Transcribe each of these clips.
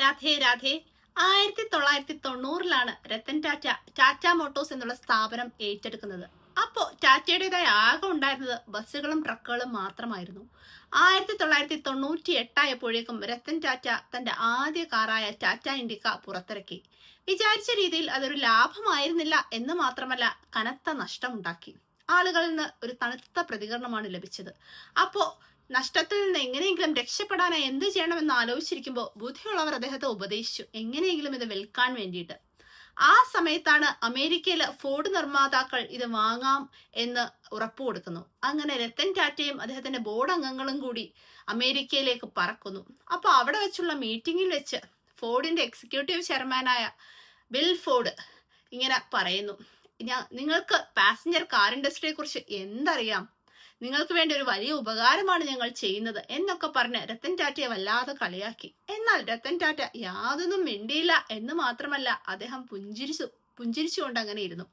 രാധേ രാധേ. ആയിരത്തി തൊള്ളായിരത്തി തൊണ്ണൂറിലാണ് രത്തൻ ടാറ്റ ടാറ്റ മോട്ടോഴ്സ് എന്നുള്ള സ്ഥാപനം ഏറ്റെടുക്കുന്നത്. അപ്പോൾ ടാറ്റയുടേതായ ആകെ ഉണ്ടായിരുന്നത് ബസ്സുകളും ട്രക്കുകളും മാത്രമായിരുന്നു. ആയിരത്തി തൊള്ളായിരത്തി തൊണ്ണൂറ്റി എട്ടായപ്പോഴേക്കും രത്തൻ ടാറ്റ തന്റെ ആദ്യ കാറായ ടാറ്റ ഇൻഡിക്ക പുറത്തിറക്കി. വിചാരിച്ച രീതിയിൽ അതൊരു ലാഭമായിരുന്നില്ല എന്ന് മാത്രമല്ല കനത്ത നഷ്ടമുണ്ടാക്കി. ആളുകളിൽ നിന്ന് ഒരു തണുത്ത പ്രതികരണമാണ് ലഭിച്ചത്. അപ്പോ നഷ്ടത്തിൽ നിന്ന് എങ്ങനെയെങ്കിലും രക്ഷപ്പെടാനായി എന്ത് ചെയ്യണമെന്ന് ആലോചിച്ചിരിക്കുമ്പോൾ ബുദ്ധിയുള്ളവർ അദ്ദേഹത്തെ ഉപദേശിച്ചു. എങ്ങനെയെങ്കിലും ഇത് വിൽക്കാൻ വേണ്ടിയിട്ട്. ആ സമയത്താണ് അമേരിക്കയിലെ ഫോർഡ് നിർമ്മാതാക്കൾ ഇത് വാങ്ങാം എന്ന് ഉറപ്പു കൊടുക്കുന്നു. അങ്ങനെ രത്തൻ ടാറ്റയും അദ്ദേഹത്തിന്റെ ബോർഡ് അംഗങ്ങളും കൂടി അമേരിക്കയിലേക്ക് പറക്കുന്നു. അപ്പോൾ അവിടെ വെച്ചുള്ള മീറ്റിംഗിൽ വെച്ച് ഫോർഡിന്റെ എക്സിക്യൂട്ടീവ് ചെയർമാനായ ബിൽ ഫോർഡ് ഇങ്ങനെ പറയുന്നു. ഞാൻ നിങ്ങൾക്ക് പാസഞ്ചർ കാർ ഇൻഡസ്ട്രിയെ കുറിച്ച് എന്തറിയാം? നിങ്ങൾക്ക് വേണ്ടി ഒരു വലിയ ഉപകാരമാണ് ഞങ്ങൾ ചെയ്യുന്നത് എന്നൊക്കെ പറഞ്ഞ് രത്തൻ ടാറ്റയെ വല്ലാതെ കളിയാക്കി. എന്നാൽ രത്തൻ ടാറ്റ യാതൊന്നും മിണ്ടിയില്ല എന്ന് മാത്രമല്ല അദ്ദേഹം പുഞ്ചിരിച്ചു പുഞ്ചിരിച്ചുകൊണ്ട് അങ്ങനെ ഇരുന്നു.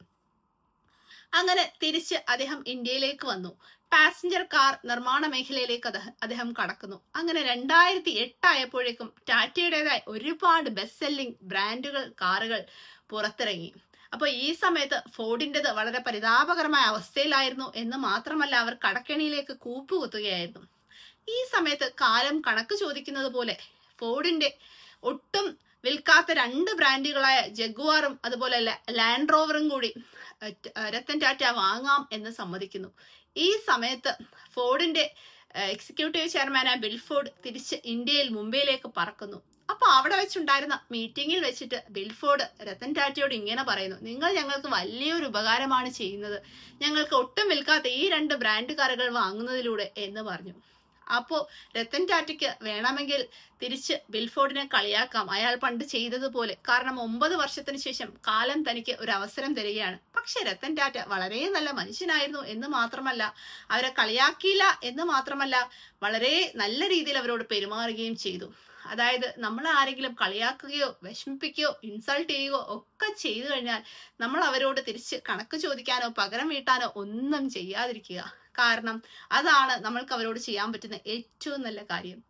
അങ്ങനെ തിരിച്ച് അദ്ദേഹം ഇന്ത്യയിലേക്ക് വന്നു. പാസഞ്ചർ കാർ നിർമ്മാണ മേഖലയിലേക്ക് അദ്ദേഹം കടക്കുന്നു. അങ്ങനെ രണ്ടായിരത്തി എട്ടായപ്പോഴേക്കും ടാറ്റയുടേതായ ഒരുപാട് ബെസ്റ്റ് സെല്ലിംഗ് ബ്രാൻഡുകൾ കാറുകൾ പുറത്തിറങ്ങി. അപ്പോൾ ഈ സമയത്ത് ഫോർഡിന്റെത് വളരെ പരിതാപകരമായ അവസ്ഥയിലായിരുന്നു എന്ന് മാത്രമല്ല അവർ കടക്കെണിയിലേക്ക് കൂപ്പുകുത്തുകയായിരുന്നു. ഈ സമയത്ത് കാലം കണക്ക് ചോദിക്കുന്നത് പോലെ ഫോർഡിന്റെ ഒട്ടും വിൽക്കാത്ത രണ്ട് ബ്രാൻഡുകളായ ജഗ്വാറും അതുപോലെ ലാൻഡ് റോവറും കൂടി രത്തൻ ടാറ്റ വാങ്ങാം എന്ന് സമ്മതിക്കുന്നു. ഈ സമയത്ത് ഫോർഡിന്റെ എക്സിക്യൂട്ടീവ് ചെയർമാനായ ബിൽഫോർഡ് തിരിച്ച് ഇന്ത്യയിൽ മുംബൈയിലേക്ക് പറക്കുന്നു. അപ്പൊ അവിടെ വെച്ചുണ്ടായിരുന്ന മീറ്റിംഗിൽ വെച്ചിട്ട് ബിൽഫോർഡ് രത്തൻ ടാറ്റയോട് ഇങ്ങനെ പറയുന്നു. നിങ്ങൾ ഞങ്ങൾക്ക് വലിയൊരു ഉപകാരമാണ് ചെയ്യുന്നത്. ഞങ്ങൾക്ക് ഒട്ടും വിൽക്കാത്ത ഈ രണ്ട് ബ്രാൻഡ് കാറുകൾ വാങ്ങുന്നതിലൂടെ എന്ന് പറഞ്ഞു. അപ്പോ രത്തൻ ടാറ്റയ്ക്ക് വേണമെങ്കിൽ തിരിച്ച് ബിൽഫോർഡിനെ കളിയാക്കാം. അയാൾ പണ്ട് ചെയ്തതുപോലെ. കാരണം ഒമ്പത് വർഷത്തിന് ശേഷം കാലം തനിക്ക് ഒരു അവസരം തരികയാണ്. പക്ഷെ രത്തൻ ടാറ്റ വളരെ നല്ല മനുഷ്യനായിരുന്നു എന്ന് മാത്രമല്ല അവരെ കളിയാക്കിയില്ല എന്ന് മാത്രമല്ല വളരെ നല്ല രീതിയിൽ അവരോട് പെരുമാറുകയും ചെയ്തു. അതായത് നമ്മൾ ആരെങ്കിലും കളിയാക്കുകയോ വിഷമിപ്പിക്കുകയോ ഇൻസൾട്ട് ചെയ്യുകയോ ഒക്കെ ചെയ്തു കഴിഞ്ഞാൽ നമ്മൾ അവരോട് തിരിച്ച് കണക്ക് ചോദിക്കാനോ പകരം വീട്ടാനോ ഒന്നും ചെയ്യാതിരിക്കുക. കാരണം അതാണ് നമ്മൾക്ക് അവരോട് ചെയ്യാൻ പറ്റുന്ന ഏറ്റവും നല്ല കാര്യം.